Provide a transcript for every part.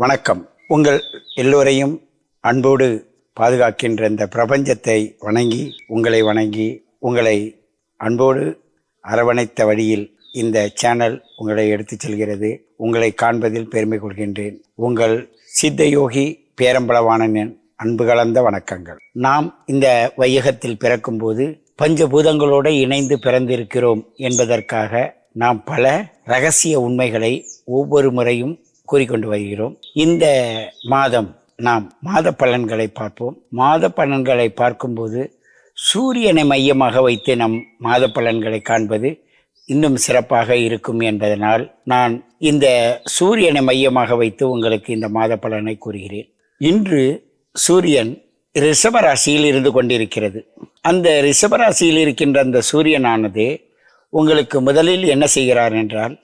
வணக்கம். உங்கள் எல்லோரையும் அன்போடு பாதுகாக்கின்ற இந்த பிரபஞ்சத்தை வணங்கி உங்களை வணங்கி உங்களை அன்போடு அரவணைத்த வழியில் இந்த சேனல் உங்களை எடுத்துச் செல்கிறது. உங்களை காண்பதில் பெருமை கொள்கின்றேன். உங்கள் சித்தயோகி பேரம்பளவாணனின் அன்பு கலந்த வணக்கங்கள். நாம் இந்த வையகத்தில் பிறக்கும்போது பஞ்சபூதங்களோடு இணைந்து பிறந்திருக்கிறோம் என்பதற்காக நாம் பல ரகசிய உண்மைகளை ஒவ்வொரு முறையும் கூறிக்கொண்டு வருகிறோம். இந்த மாதம் நாம் மாத பலன்களை பார்ப்போம். மாத பலன்களை பார்க்கும்போது சூரியனை மையமாக வைத்து நம் மாத பலன்களை காண்பது இன்னும் சிறப்பாக இருக்கும் என்பதனால் நான் இந்த சூரியனை மையமாக வைத்து உங்களுக்கு இந்த மாத பலனை கூறுகிறேன். இன்று சூரியன் ரிஷபராசியில் இருந்து கொண்டிருக்கிறது. அந்த ரிஷபராசியில் இருக்கின்ற அந்த சூரியனானது உங்களுக்கு முதலில் என்ன செய்கிறார் என்றால்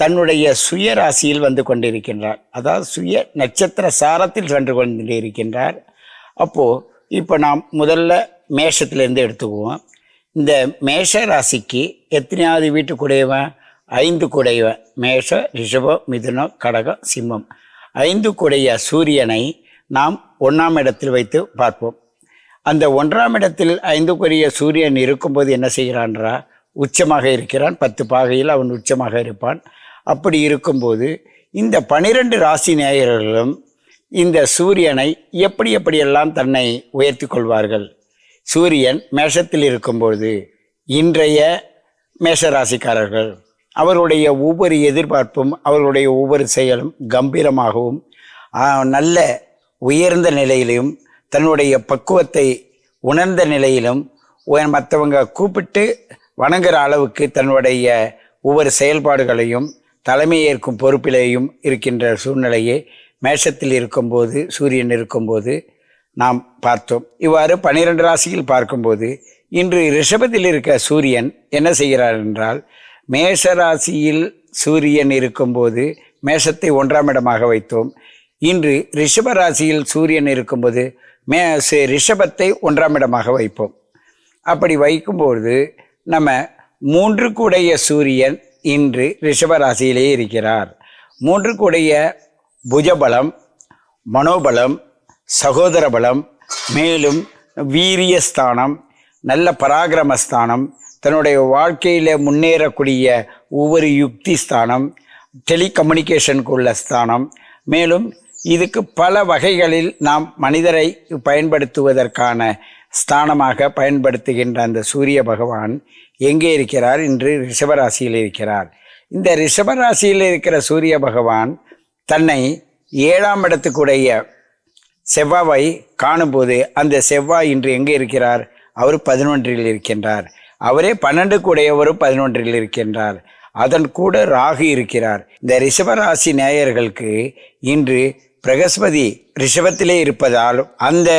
தன்னுடைய சுய ராசியில் வந்து கொண்டிருக்கின்றார். அதாவது சுய நட்சத்திர சாரத்தில் சென்று கொண்டிருக்கின்றார். அப்போது இப்போ நாம் முதல்ல மேஷத்திலேருந்து எடுத்துக்குவோம். இந்த மேஷ ராசிக்கு எத்தனையாவது வீட்டுக்குடையவன்? ஐந்து குடையவன். மேஷ ரிஷபம் மிதுனம் கடகம் சிம்மம். ஐந்து குடைய சூரியனை நாம் ஒன்றாம் இடத்தில் வைத்து பார்ப்போம். அந்த ஒன்றாம் இடத்தில் ஐந்துக்குரிய சூரியன் இருக்கும்போது என்ன செய்கிறான்றா? உச்சமாக இருக்கிறான். பத்து பாகையில் அவன் உச்சமாக இருப்பான். அப்படி இருக்கும்போது இந்த பனிரெண்டு ராசி நேயர்களும் இந்த சூரியனை எப்படி எப்படியெல்லாம் தன்னை உயர்த்தி கொள்வார்கள்? சூரியன் மேஷத்தில் இருக்கும்போது இன்றைய மேஷராசிக்காரர்கள் அவருடைய ஒவ்வொரு எதிர்பார்ப்பும் அவர்களுடைய ஒவ்வொரு செயலும் கம்பீரமாகவும் நல்ல உயர்ந்த நிலையிலும் தன்னுடைய பக்குவத்தை உணர்ந்த நிலையிலும் மற்றவங்க கூப்பிட்டு வணங்குற அளவுக்கு தன்னுடைய ஒவ்வொரு செயல்பாடுகளையும் தலைமையேற்கும் பொறுப்பிலேயும் இருக்கின்ற சூழ்நிலையை மேஷத்தில் இருக்கும்போது சூரியன் இருக்கும்போது நாம் பார்த்தோம். இவ்வாறு பனிரெண்டு ராசியில் பார்க்கும்போது இன்று ரிஷபத்தில் இருக்க சூரியன் என்ன செய்கிறார் என்றால் மேஷ ராசியில் சூரியன் இருக்கும்போது மேஷத்தை ஒன்றாம் இடமாக வைத்தோம். இன்று ரிஷப ராசியில் சூரியன் இருக்கும்போது மே ரிஷபத்தை ஒன்றாம் இடமாக வைப்போம். அப்படி வைக்கும்போது நம்ம மூன்று கூடைய சூரியன் இன்று ரிஷபராசியிலே இருக்கிறார். மூன்று கூடைய புஜபலம் மனோபலம் சகோதர பலம் மேலும் வீரியஸ்தானம் நல்ல பராக்கிரமஸ்தானம் தன்னுடைய வாழ்க்கையில் முன்னேறக்கூடிய ஒவ்வொரு யுக்தி ஸ்தானம் டெலிகம்யூனிகேஷனுக்கு உள்ள ஸ்தானம் மேலும் இதுக்கு பல வகைகளில் நாம் மனிதரை பயன்படுத்துவதற்கான ஸ்தானமாக பயன்படுத்துகின்ற அந்த சூரிய பகவான் எங்கே இருக்கிறார்? இன்று ரிஷபராசியில் இருக்கிறார். இந்த ரிஷபராசியில் இருக்கிற சூரிய பகவான் தன்னை ஏழாம் இடத்துக்குடைய செவ்வாவை காணும்போது அந்த செவ்வாய் இன்று எங்கே இருக்கிறார்? அவர் பதினொன்றில் இருக்கின்றார். அவரே பன்னெண்டு கூடையவரும் பதினொன்றில் இருக்கின்றார். அதன் கூட ராகு இருக்கிறார். இந்த ரிஷபராசி நேயர்களுக்கு இன்று பிரகஸ்பதி ரிஷபத்திலே இருப்பதாலும் அந்த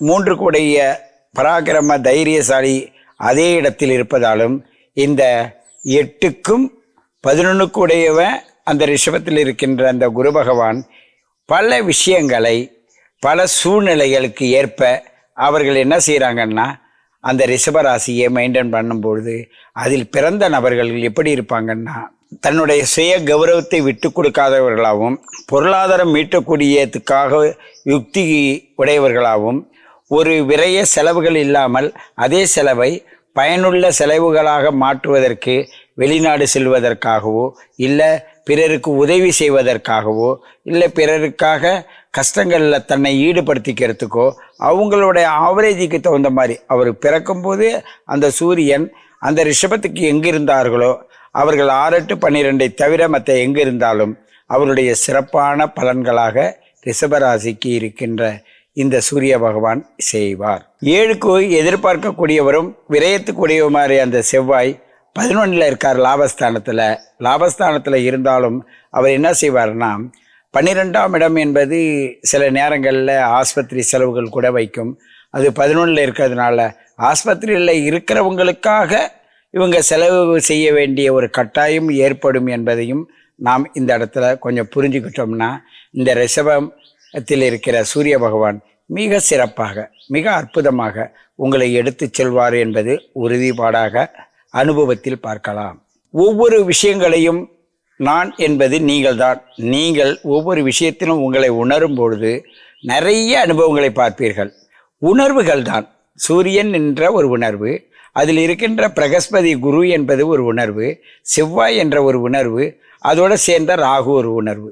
மூன்று கூடைய பராக்கிரம தைரியசாலி அதே இடத்தில் இருப்பதாலும் இந்த எட்டுக்கும் பதினொன்றுக்குடையவன் அந்த ரிஷபத்தில் இருக்கின்ற அந்த குரு பகவான் பல விஷயங்களை பல சூழ்நிலைகளுக்கு ஏற்ப அவர்கள் என்ன செய்கிறாங்கன்னா அந்த ரிஷபராசியை மெயின்டைன் பண்ணும்பொழுது அதில் பிறந்த நபர்கள் எப்படி இருப்பாங்கன்னா தன்னுடைய சுய கௌரவத்தை விட்டு கொடுக்காதவர்களாகவும் பொருளாதாரம் மீட்டக்கூடியதுக்காக யுக்தி உடையவர்களாகவும் ஒரு விரைய செலவுகள் இல்லாமல் அதே செலவை பயனுள்ள செலவுகளாக மாற்றுவதற்கு வெளிநாடு செல்வதற்காகவோ இல்லை பிறருக்கு உதவி செய்வதற்காகவோ இல்லை பிறருக்காக கஷ்டங்களில் தன்னை ஈடுபடுத்திக்கிறதுக்கோ அவங்களுடைய ஆவரேஜுக்கு தகுந்த மாதிரி அவர் பிறக்கும்போது அந்த சூரியன் அந்த ரிஷபத்துக்கு எங்கே இருந்தார்களோ அவர்கள் ஆறு எட்டு பன்னிரெண்டை தவிர மற்ற எங்கே இருந்தாலும் அவருடைய சிறப்பான பலன்களாக ரிஷபராசிக்கு இருக்கின்ற இந்த சூரிய பகவான் செய்வார். ஏழுக்கு எதிர்பார்க்கக்கூடியவரும் விரயத்துக்குரியவமாரி அந்த செவ்வாய் பதினொன்றில் இருக்கார் லாபஸ்தானத்தில். லாபஸ்தானத்தில் இருந்தாலும் அவர் என்ன செய்வார்னா பன்னிரெண்டாம் இடம் என்பது சில நேரங்களில் ஆஸ்பத்திரி செலவுகள் கூட வைக்கும். அது பதினொன்றில் இருக்கிறதுனால ஆஸ்பத்திரியில் இருக்கிறவங்களுக்காக இவங்க செலவு செய்ய வேண்டிய ஒரு கட்டாயம் ஏற்படும் என்பதையும் நாம் இந்த இடத்துல கொஞ்சம் புரிஞ்சுக்கிட்டோம்னா இந்த ரிஷபத்தில் இருக்கிற சூரிய பகவான் மிக சிறப்பாக மிக அற்புதமாக உங்களை எடுத்து செல்வார் என்பது உறுதிப்பாடாக அனுபவத்தில் பார்க்கலாம். ஒவ்வொரு விஷயங்களையும் நான் என்பது நீங்கள்தான். நீங்கள் ஒவ்வொரு விஷயத்திலும் உங்களை உணரும் பொழுது நிறைய அனுபவங்களை பார்ப்பீர்கள். உணர்வுகள் தான் சூரியன் என்ற ஒரு உணர்வு அதில் இருக்கின்ற பிரகஸ்பதி குரு என்பது ஒரு உணர்வு செவ்வாய் என்ற ஒரு உணர்வு அதோடு சேர்ந்த ராகு ஒரு உணர்வு.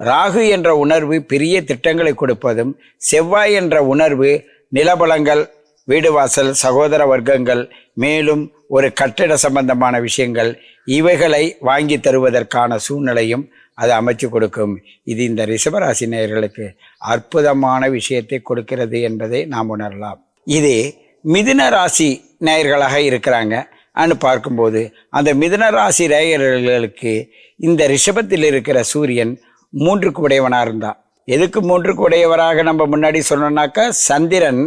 ராகு என்ற உணர்வு பெரிய திட்டங்களை கொடுப்பதும் செவ்வாய் என்ற உணர்வு நிலபலங்கள் வீடு வாசல் சகோதர வர்க்கங்கள் மேலும் ஒரு கட்டிட சம்பந்தமான விஷயங்கள் இவைகளை வாங்கி தருவதற்கான சூழ்நிலையும் அது அமைச்சு கொடுக்கும். இது இந்த ரிஷபராசி நேயர்களுக்கு அற்புதமான விஷயத்தை கொடுக்கிறது என்பதை நாம் உணரலாம். இது மிதின ராசி நேயர்களாக இருக்கிறாங்க. அனு பார்க்கும்போது அந்த மிதன ராசி நேயர்களுக்கு இந்த ரிஷபத்தில் இருக்கிற சூரியன் மூன்றுக்கு உடையவனாக இருந்தான் எதுக்கு மூன்றுக்கு உடையவராக நம்ம முன்னாடி சொன்னோம்னாக்கா சந்திரன்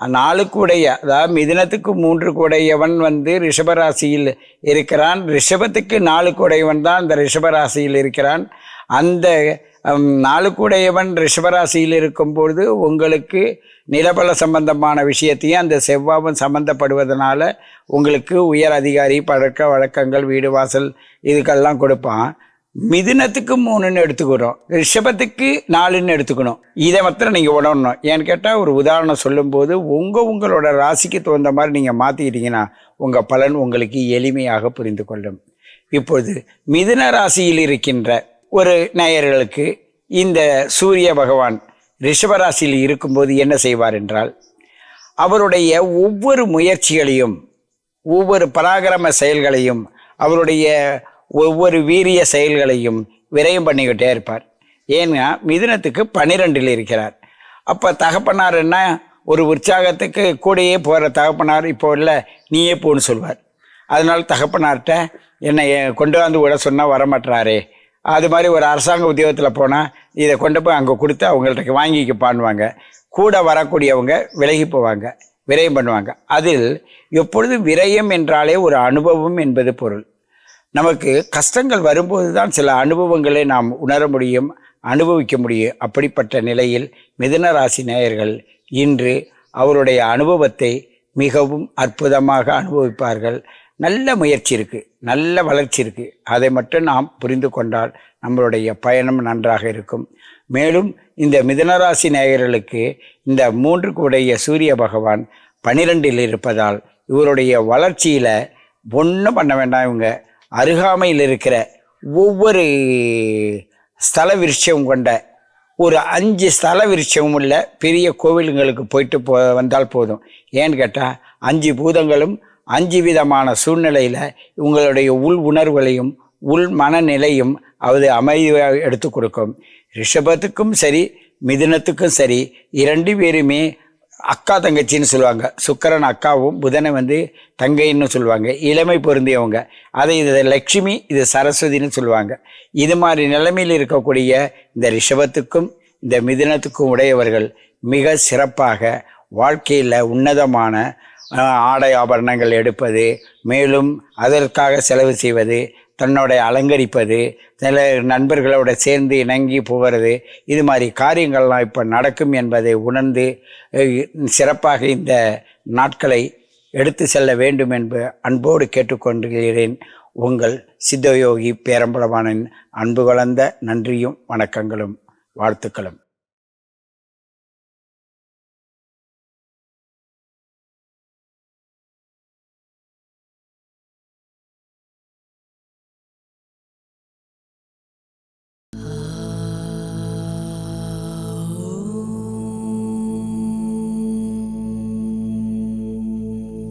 நாளுக்கு உடைய அதாவது மிதினத்துக்கு மூன்றுக்கு உடையவன் வந்து ரிஷபராசியில் இருக்கிறான். ரிஷபத்துக்கு நாளுக்கு உடையவன் தான் அந்த ரிஷபராசியில் இருக்கிறான். அந்த நாளுக்குடையவன் நாளுக்கு உடையவன் ரிஷபராசியில் இருக்கும்பொழுது உங்களுக்கு நிலபல சம்பந்தமான விஷயத்தையும் அந்த செவ்வாவும் சம்பந்தப்படுவதனால உங்களுக்கு உயர் அதிகாரி பழக்க வழக்கங்கள் வீடு வாசல் இதுக்கெல்லாம் கொடுப்பான். மிதுனத்துக்கு மூணுன்னு எடுத்துக்கிறோம். ரிஷபத்துக்கு நாலுன்னு எடுத்துக்கணும். இதை மாத்திரம் நீங்கள் உணரணும். ஏன்னு கேட்டால் ஒரு உதாரணம் சொல்லும்போது உங்கள் உங்களோட ராசிக்கு தகுந்த மாதிரி நீங்கள் மாற்றிக்கிட்டீங்கன்னா உங்கள் பலன் உங்களுக்கு எளிமையாக புரிந்து கொள்ளும். இப்பொழுது மிதுன ராசியில் இருக்கின்ற ஒரு நேயர்களுக்கு இந்த சூரிய பகவான் ரிஷபராசியில் இருக்கும்போது என்ன செய்வார் என்றால் அவருடைய ஒவ்வொரு முயற்சிகளையும் ஒவ்வொரு பராக்கிரம செயல்களையும் அவருடைய ஒவ்வொரு வீரிய செயல்களையும் விரயம் பண்ணிக்கிட்டே இருப்பார். ஏன்னா மிதுனத்துக்கு பன்னிரெண்டில் இருக்கிறார். அப்போ தகப்பனார் என்ன? ஒரு உற்சாகத்துக்கு கூடயே போகிற தகப்பனார் இப்போ இல்லை நீயே போன்னு சொல்வார். அதனால் தகப்பனார்கிட்ட என்னை கொண்டு வந்து விட சொன்னால் வரமாட்டாரே அது மாதிரி ஒரு அரசாங்க உத்தியோகத்தில் போனால் இதை கொண்டு போய் அங்கே கொடுத்து அவங்கள்ட்ட வாங்கிக்கப்பான்வாங்க கூட வரக்கூடியவங்க விலகி போவாங்க விரயம் பண்ணுவாங்க. அதில் எப்பொழுதும் விரயம் என்றாலே ஒரு அனுபவம் என்பது பொருள். நமக்கு கஷ்டங்கள் வரும்போது தான் சில அனுபவங்களை நாம் உணர முடியும் அனுபவிக்க முடியும். அப்படிப்பட்ட நிலையில் மிதுன ராசி நேயர்கள் இன்று அவருடைய அனுபவத்தை மிகவும் அற்புதமாக அனுபவிப்பார்கள். நல்ல முயற்சி இருக்குது நல்ல வளர்ச்சி இருக்குது அதை மட்டும் நாம் புரிந்து கொண்டால் நம்மளுடைய பயணம் நன்றாக இருக்கும். மேலும் இந்த மிதனராசி நேயர்களுக்கு இந்த மூன்றுக்கு உடைய சூரிய பகவான் பனிரெண்டில் இருப்பதால் இவருடைய வளர்ச்சியில் ஒன்றும் பண்ண வேண்டாம் இவங்க. அருகாமையில் இருக்கிற ஒவ்வொரு ஸ்தல விருட்சம் கொண்ட ஒரு அஞ்சு ஸ்தல விருட்சம் உள்ள பெரிய கோவிலுங்களுக்கு போயிட்டு போ வந்தால் போதும். ஏன்னு கேட்டால் அஞ்சு பூதங்களும் அஞ்சு விதமான சூழ்நிலையில் உங்களுடைய உள் உணர்வுகளையும் உள் மனநிலையும் அது அமைதியாக எடுத்து கொடுக்கும். ரிஷபத்துக்கும் சரி மிதுனத்துக்கும் சரி இரண்டு பேருமே அக்கா தங்கச்சின்னு சொல்லுவாங்க. சுக்கரன் அக்காவும் புதனை வந்து தங்கைன்னு சொல்லுவாங்க. இளமை பொருந்தியவங்க. அதை இது லக்ஷ்மி இது சரஸ்வதின்னு சொல்லுவாங்க. இது மாதிரி நிலைமையில் இருக்கக்கூடிய இந்த ரிஷபத்துக்கும் இந்த மிதுனத்துக்கும் உடையவர்கள் மிக சிறப்பாக வாழ்க்கையில் உன்னதமான ஆடை ஆபரணங்கள் எடுப்பது மேலும் அதற்காக செலவு செய்வது தன்னோட அலங்கரிப்பது சில நண்பர்களோட சேர்ந்து இணங்கி போகிறது இது மாதிரி காரியங்கள்லாம் இப்போ நடக்கும் என்பதை உணர்ந்து சிறப்பாக இந்த நாட்களை எடுத்து செல்ல வேண்டும் என்று அன்போடு கேட்டுக்கொண்டுகிறேன் உங்கள் சித்தயோகி பேரம்பலவானின் அன்பு கலந்த நன்றியும் வணக்கங்களும் வாழ்த்துக்களும்.